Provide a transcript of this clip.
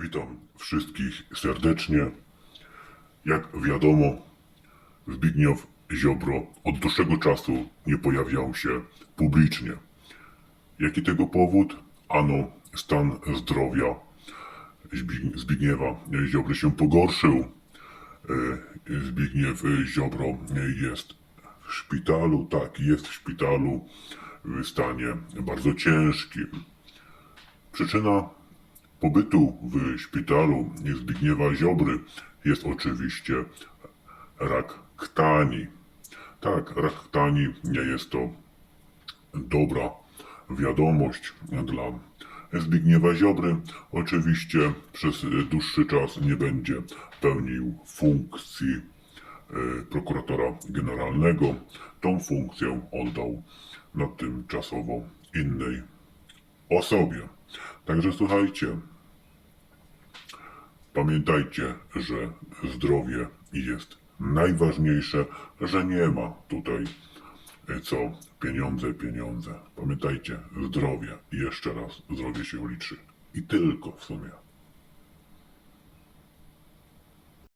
Witam wszystkich serdecznie. Jak wiadomo, Zbigniew Ziobro od dłuższego czasu nie pojawiał się publicznie. Jaki tego powód? Ano, stan zdrowia Zbig- Zbigniewa Ziobry się pogorszył. E, Zbigniew Ziobro jest w szpitalu, tak, jest w szpitalu w stanie bardzo ciężkim. Przyczyna pobytu w szpitalu Zbigniewa Ziobry jest oczywiście rak krtani. Tak, rak krtani nie jest to dobra wiadomość dla Zbigniewa Ziobry. Oczywiście przez dłuższy czas nie będzie pełnił funkcji e, prokuratora generalnego. Tą funkcję oddał na tymczasowo innej osobie. Także słuchajcie, pamiętajcie, że zdrowie jest najważniejsze, że nie ma tutaj e, co pieniądze, pieniądze. Pamiętajcie, zdrowie, jeszcze raz, zdrowie się liczy. I tylko w sumie.